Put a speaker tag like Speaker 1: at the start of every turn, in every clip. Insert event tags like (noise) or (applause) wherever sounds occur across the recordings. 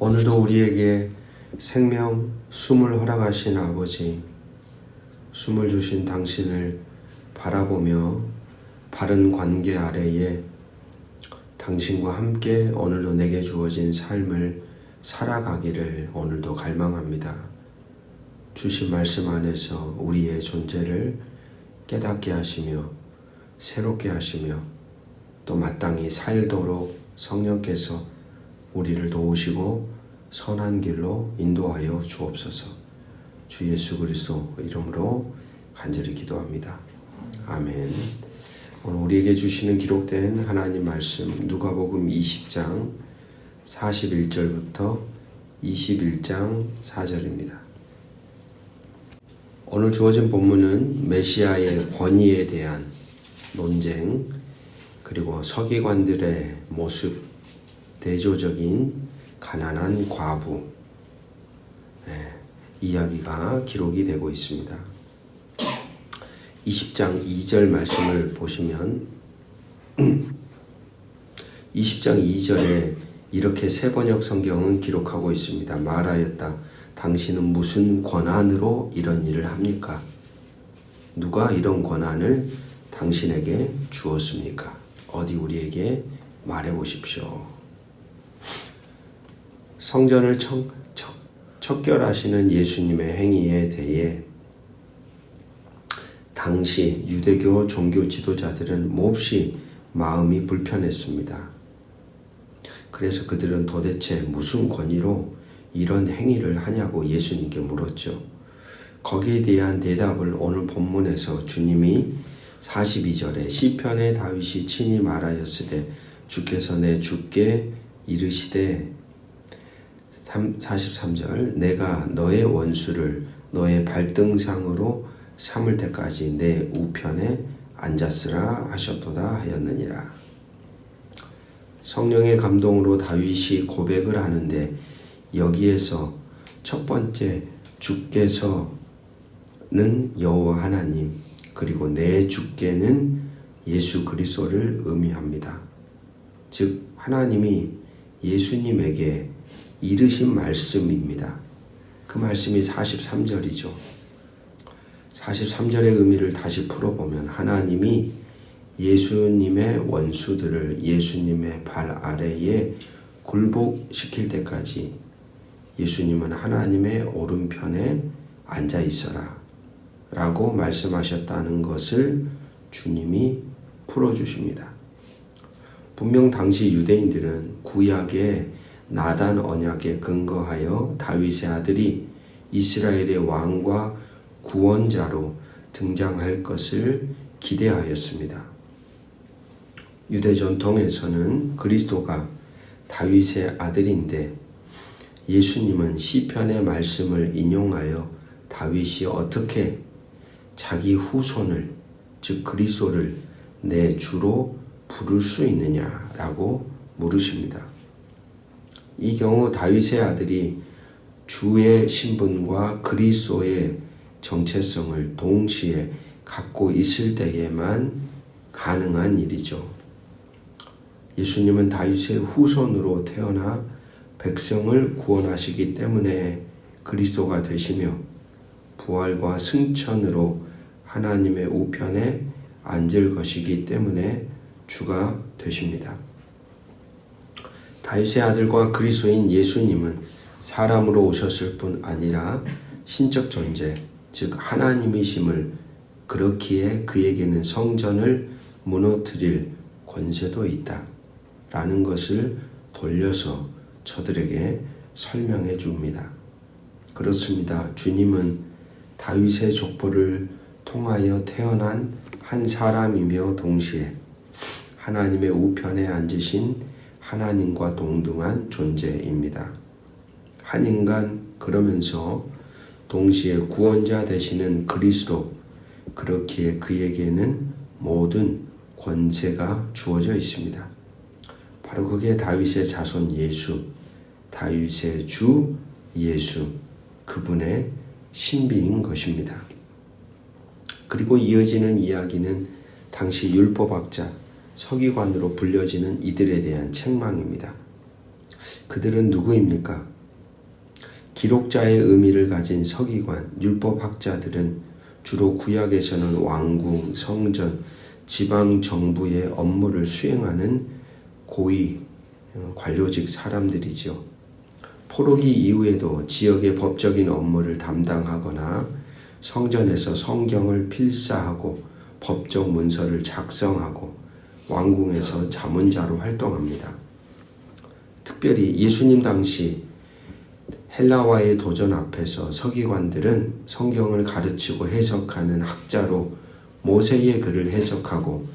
Speaker 1: 오늘도 우리에게 생명, 숨을 허락하신 아버지, 숨을 주신 당신을 바라보며 바른 관계 아래에 당신과 함께 오늘도 내게 주어진 삶을 살아가기를 오늘도 갈망합니다. 주신 말씀 안에서 우리의 존재를 깨닫게 하시며 새롭게 하시며 또 마땅히 살도록 성령께서 우리를 도우시고 선한 길로 인도하여 주옵소서. 주 예수 그리스도 이름으로 간절히 기도합니다. 아멘. 오늘 우리에게 주시는 기록된 하나님 말씀 누가복음 20장 41절부터 21장 4절입니다. 오늘 주어진 본문은 메시아의 권위에 대한 논쟁 그리고 서기관들의 모습 대조적인 가난한 과부 예, 이야기가 기록이 되고 있습니다. 20장 2절 말씀을 보시면 (clears throat) 20장 2절에 이렇게 세 번역 성경은 기록하고 있습니다. 말하였다. 당신은 무슨 권한으로 이런 일을 합니까? 누가 이런 권한을 당신에게 주었습니까? 어디 우리에게 말해 보십시오. 성전을 청, 척, 척결하시는 예수님의 행위에 대해 당시 유대교 종교 지도자들은 몹시 마음이 불편했습니다. 그래서 그들은 도대체 무슨 권위로 이런 행위를 하냐고 예수님께 물었죠. 거기에 대한 대답을 오늘 본문에서 주님이 42절에 시편의 다윗이 친히 말하였으되 주께서 내 주께 이르시되 43절 내가 너의 원수를 너의 발등상으로 삼을 때까지 내 우편에 앉았으라 하셨도다 하였느니라. 성령의 감동으로 다윗이 고백을 하는데 여기에서 첫 번째 주께서는 여호와 하나님 그리고 내 주께는 예수 그리스도를 의미합니다. 즉 하나님이 예수님에게 이르신 말씀입니다. 그 말씀이 43절이죠. 43절의 의미를 다시 풀어보면 하나님이 예수님의 원수들을 예수님의 발 아래에 굴복시킬 때까지 예수님은 하나님의 오른편에 앉아 있어라 라고 말씀하셨다는 것을 주님이 풀어주십니다. 분명 당시 유대인들은 구약의 나단 언약에 근거하여 다윗의 아들이 이스라엘의 왕과 구원자로 등장할 것을 기대하였습니다. 유대 전통에서는 그리스도가 다윗의 아들인데 예수님은 시편의 말씀을 인용하여 다윗이 어떻게 자기 후손을 즉 그리스도를 내 주로 부를 수 있느냐라고 물으십니다. 이 경우 다윗의 아들이 주의 신분과 그리스도의 정체성을 동시에 갖고 있을 때에만 가능한 일이죠. 예수님은 다윗의 후손으로 태어나 백성을 구원하시기 때문에 그리스도가 되시며 부활과 승천으로 하나님의 우편에 앉을 것이기 때문에 주가 되십니다. 다윗의 아들과 그리스도인 예수님은 사람으로 오셨을 뿐 아니라 신적 존재, 즉 하나님이심을 그렇기에 그에게는 성전을 무너뜨릴 권세도 있다. 라는 것을 돌려서 저들에게 설명해 줍니다. 그렇습니다. 주님은 다윗의 족보를 통하여 태어난 한 사람이며 동시에 하나님의 우편에 앉으신 하나님과 동등한 존재입니다. 한 인간 그러면서 동시에 구원자 되시는 그리스도 그렇기에 그에게는 모든 권세가 주어져 있습니다. 바로 그게 다윗의 자손 예수, 다윗의 주 예수, 그분의 신비인 것입니다. 그리고 이어지는 이야기는 당시 율법학자, 서기관으로 불려지는 이들에 대한 책망입니다. 그들은 누구입니까? 기록자의 의미를 가진 서기관, 율법학자들은 주로 구약에서는 왕궁, 성전, 지방 정부의 업무를 수행하는 고위 어, 관료직 사람들이죠. 포로기 이후에도 지역의 법적인 업무를 담당하거나 성전에서 성경을 필사하고 법적 문서를 작성하고 왕궁에서 자문자로 활동합니다. 특별히 예수님 당시 헬라와의 도전 앞에서 서기관들은 성경을 가르치고 해석하는 학자로 모세의 글을 해석하고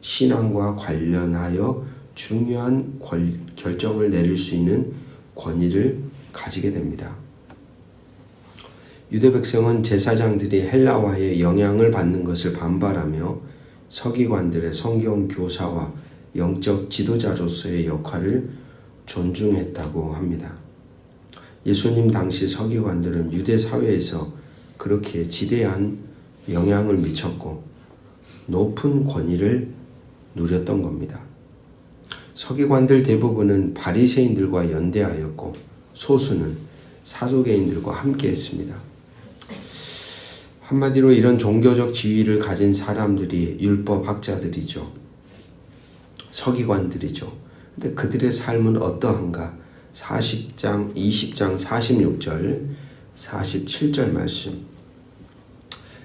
Speaker 1: 신앙과 관련하여 중요한 결정을 내릴 수 있는 권위를 가지게 됩니다. 유대 백성은 제사장들이 헬라와의 영향을 받는 것을 반발하며 서기관들의 성경 교사와 영적 지도자로서의 역할을 존중했다고 합니다. 예수님 당시 서기관들은 유대 사회에서 그렇게 지대한 영향을 미쳤고 높은 권위를 누렸던 겁니다. 서기관들 대부분은 바리새인들과 연대하였고 소수는 사도개인들과 함께했습니다. 한마디로 이런 종교적 지위를 가진 사람들이 율법 학자들이죠. 서기관들이죠. 근데 그들의 삶은 어떠한가? 40장, 20장 46절, 47절 말씀.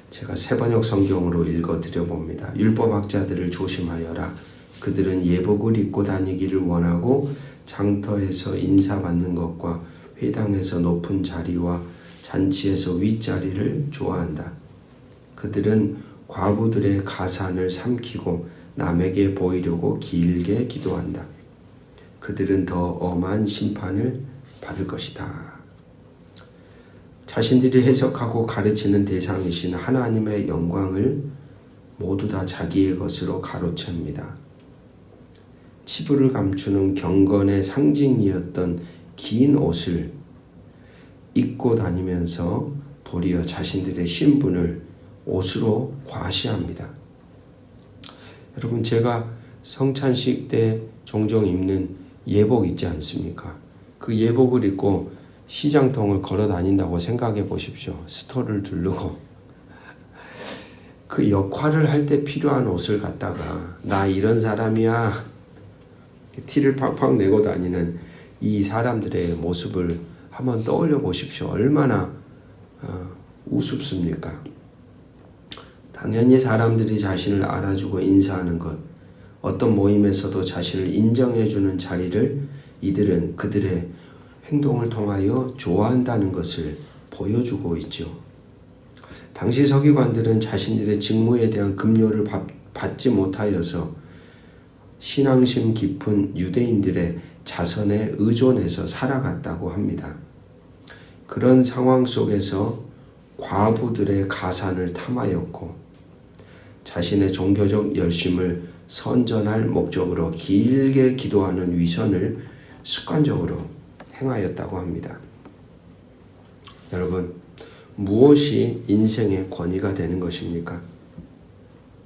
Speaker 1: 제가 세번역 성경으로 읽어 드려 봅니다. 율법 학자들을 조심하여라. 그들은 예복을 입고 다니기를 원하고 장터에서 인사받는 것과 회당에서 높은 자리와 잔치에서 윗자리를 좋아한다. 그들은 과부들의 가산을 삼키고 남에게 보이려고 길게 기도한다. 그들은 더 엄한 심판을 받을 것이다. 자신들이 해석하고 가르치는 대상이신 하나님의 영광을 모두 다 자기의 것으로 가로챕니다. 치부를 감추는 경건의 상징이었던 긴 옷을 입고 다니면서 도리어 자신들의 신분을 옷으로 과시합니다. 여러분 제가 성찬식 때 종종 입는 예복 있지 않습니까? 그 예복을 입고 시장통을 걸어 다닌다고 생각해 보십시오. 스토를 두르고 그 역할을 할 때 필요한 옷을 갖다가 나 이런 사람이야 티를 팍팍 내고 다니는 이 사람들의 모습을 한번 떠올려 보십시오. 얼마나 어, 우습습니까? 당연히 사람들이 자신을 알아주고 인사하는 것, 어떤 모임에서도 자신을 인정해주는 자리를 이들은 그들의 행동을 통하여 좋아한다는 것을 보여주고 있죠. 당시 서기관들은 자신들의 직무에 대한 급료를 받지 못하여서 신앙심 깊은 유대인들의 자선에 의존해서 살아갔다고 합니다. 그런 상황 속에서 과부들의 가산을 탐하였고 자신의 종교적 열심을 선전할 목적으로 길게 기도하는 위선을 습관적으로 행하였다고 합니다. 여러분, 무엇이 인생의 권위가 되는 것입니까?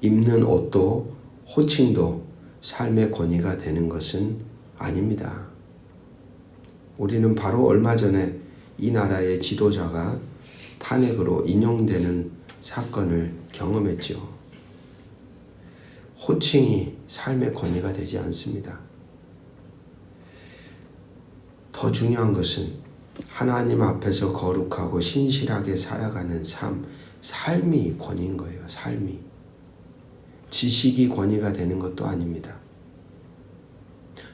Speaker 1: 입는 옷도 호칭도 삶의 권위가 되는 것은 아닙니다. 우리는 바로 얼마 전에 이 나라의 지도자가 탄핵으로 인용되는 사건을 경험했죠. 호칭이 삶의 권위가 되지 않습니다. 더 중요한 것은 하나님 앞에서 거룩하고 신실하게 살아가는 삶, 삶이 권위인 거예요. 삶이. 지식이 권위가 되는 것도 아닙니다.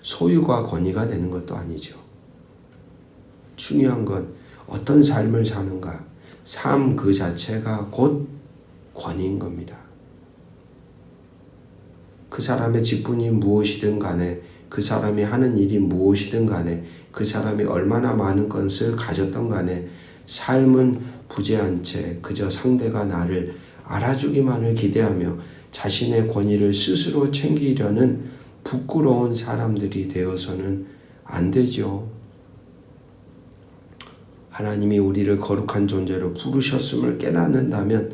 Speaker 1: 소유가 권위가 되는 것도 아니죠. 중요한 건 어떤 삶을 사는가, 삶 그 자체가 곧 권위인 겁니다. 그 사람의 직분이 무엇이든 간에 그 사람이 하는 일이 무엇이든 간에 그 사람이 얼마나 많은 것을 가졌던 간에 삶은 부재한 채 그저 상대가 나를 알아주기만을 기대하며 자신의 권위를 스스로 챙기려는 부끄러운 사람들이 되어서는 안 되죠. 하나님이 우리를 거룩한 존재로 부르셨음을 깨닫는다면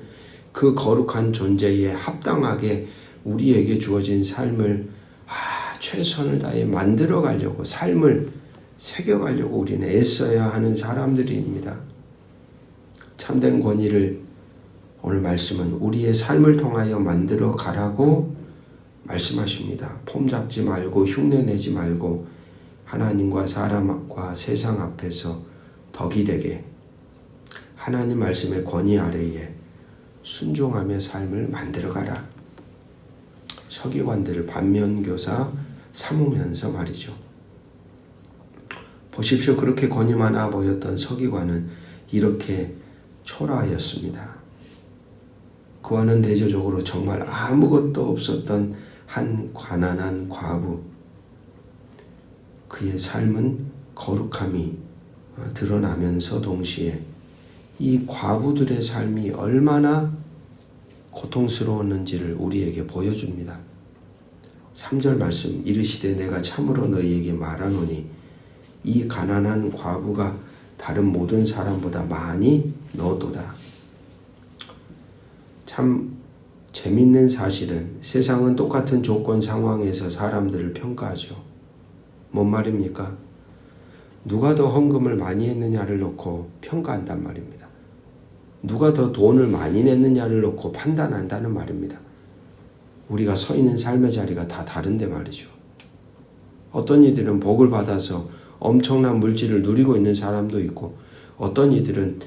Speaker 1: 그 거룩한 존재에 합당하게 우리에게 주어진 삶을 아, 최선을 다해 만들어 가려고 삶을 새겨 가려고 우리는 애써야 하는 사람들입니다. 참된 권위를 오늘 말씀은 우리의 삶을 통하여 만들어 가라고 말씀하십니다. 폼 잡지 말고 흉내 내지 말고 하나님과 사람과 세상 앞에서 덕이 되게 하나님 말씀의 권위 아래에 순종하며 삶을 만들어 가라. 서기관들을 반면교사 삼으면서 말이죠. 보십시오. 그렇게 권위 많아 보였던 서기관은 이렇게 초라하였습니다. 그와는 대조적으로 정말 아무것도 없었던 한 가난한 과부. 그의 삶은 거룩함이 드러나면서 동시에 이 과부들의 삶이 얼마나 고통스러웠는지를 우리에게 보여줍니다. 3절 말씀 이르시되 내가 참으로 너희에게 말하노니 이 가난한 과부가 다른 모든 사람보다 많이 넣었도다. 참 재밌는 사실은 세상은 똑같은 조건 상황에서 사람들을 평가하죠. 뭔 말입니까? 누가 더 헌금을 많이 했느냐를 놓고 평가한단 말입니다. 누가 더 돈을 많이 냈느냐를 놓고 판단한다는 말입니다. 우리가 서 있는 삶의 자리가 다 다른데 말이죠. 어떤 이들은 복을 받아서 엄청난 물질을 누리고 있는 사람도 있고 어떤 이들은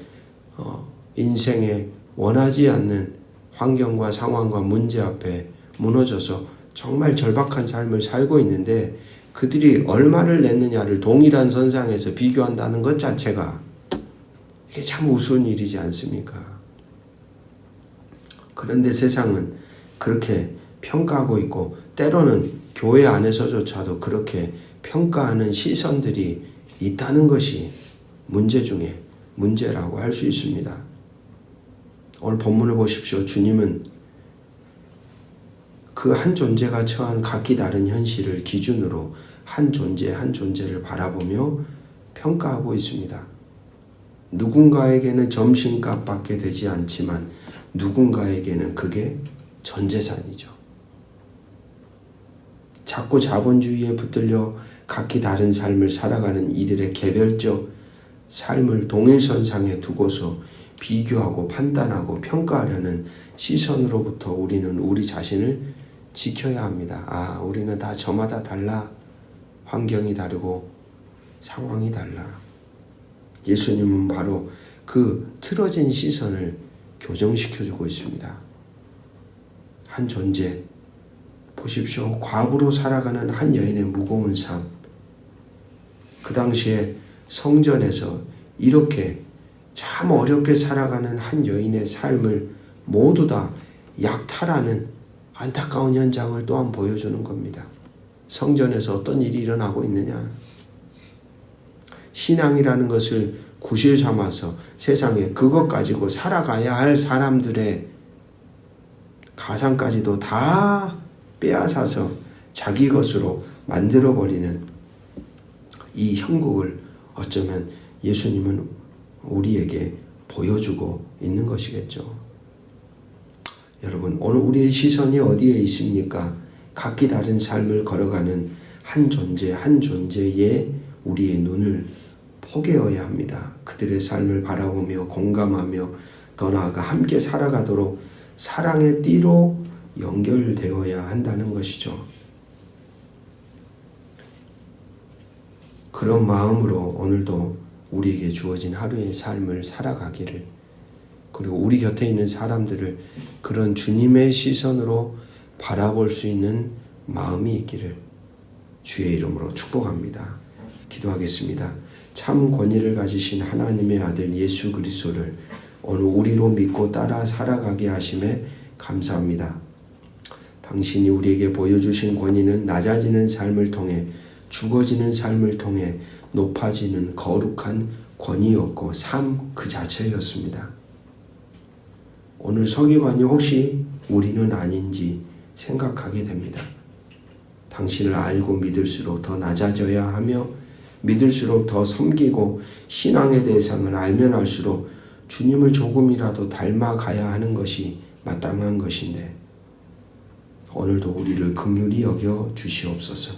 Speaker 1: 어, 인생에 원하지 않는 환경과 상황과 문제 앞에 무너져서 정말 절박한 삶을 살고 있는데 그들이 얼마를 냈느냐를 동일한 선상에서 비교한다는 것 자체가 이게 참 우스운 일이지 않습니까? 그런데 세상은 그렇게 평가하고 있고 때로는 교회 안에서조차도 그렇게 평가하는 시선들이 있다는 것이 문제 중에 문제라고 할 수 있습니다. 오늘 본문을 보십시오. 주님은 그 한 존재가 처한 각기 다른 현실을 기준으로 한 존재 한 존재를 바라보며 평가하고 있습니다. 누군가에게는 점심값밖에 되지 않지만 누군가에게는 그게 전 재산이죠. 자꾸 자본주의에 붙들려 각기 다른 삶을 살아가는 이들의 개별적 삶을 동일선상에 두고서 비교하고 판단하고 평가하려는 시선으로부터 우리는 우리 자신을 지켜야 합니다. 아, 우리는 다 저마다 달라. 환경이 다르고 상황이 달라. 예수님은 바로 그 틀어진 시선을 교정시켜주고 있습니다. 한 존재, 보십시오. 과부로 살아가는 한 여인의 무거운 삶. 그 당시에 성전에서 이렇게 참 어렵게 살아가는 한 여인의 삶을 모두 다 약탈하는 안타까운 현장을 또한 보여주는 겁니다. 성전에서 어떤 일이 일어나고 있느냐. 신앙이라는 것을 구실 삼아서 세상에 그것 가지고 살아가야 할 사람들의 가상까지도 다 빼앗아서 자기 것으로 만들어버리는 이 형국을 어쩌면 예수님은 우리에게 보여주고 있는 것이겠죠. 여러분, 오늘 우리의 시선이 어디에 있습니까? 각기 다른 삶을 걸어가는 한 존재, 한 존재에 우리의 눈을 포개어야 합니다. 그들의 삶을 바라보며 공감하며 더 나아가 함께 살아가도록 사랑의 띠로 연결되어야 한다는 것이죠. 그런 마음으로 오늘도 우리에게 주어진 하루의 삶을 살아가기를 그리고 우리 곁에 있는 사람들을 그런 주님의 시선으로 바라볼 수 있는 마음이 있기를 주의 이름으로 축복합니다. 기도하겠습니다. 참 권위를 가지신 하나님의 아들 예수 그리스도를 오늘 우리로 믿고 따라 살아가게 하심에 감사합니다. 당신이 우리에게 보여주신 권위는 낮아지는 삶을 통해 죽어지는 삶을 통해 높아지는 거룩한 권위였고 삶 그 자체였습니다. 오늘 서기관이 혹시 우리는 아닌지 생각하게 됩니다. 당신을 알고 믿을수록 더 낮아져야 하며 믿을수록 더 섬기고 신앙의 대상을 알면 알수록 주님을 조금이라도 닮아가야 하는 것이 마땅한 것인데 오늘도 우리를 긍휼히 여겨 주시옵소서.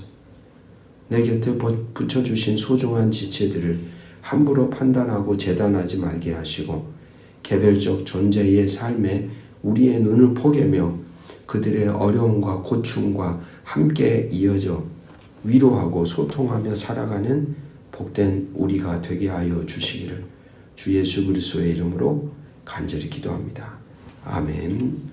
Speaker 1: 내 곁에 버- 붙여주신 소중한 지체들을 함부로 판단하고 재단하지 말게 하시고 개별적 존재의 삶에 우리의 눈을 포개며 그들의 어려움과 고충과 함께 이어져 위로하고 소통하며 살아가는 복된 우리가 되게 하여 주시기를 주 예수 그리스도의 이름으로 간절히 기도합니다. 아멘.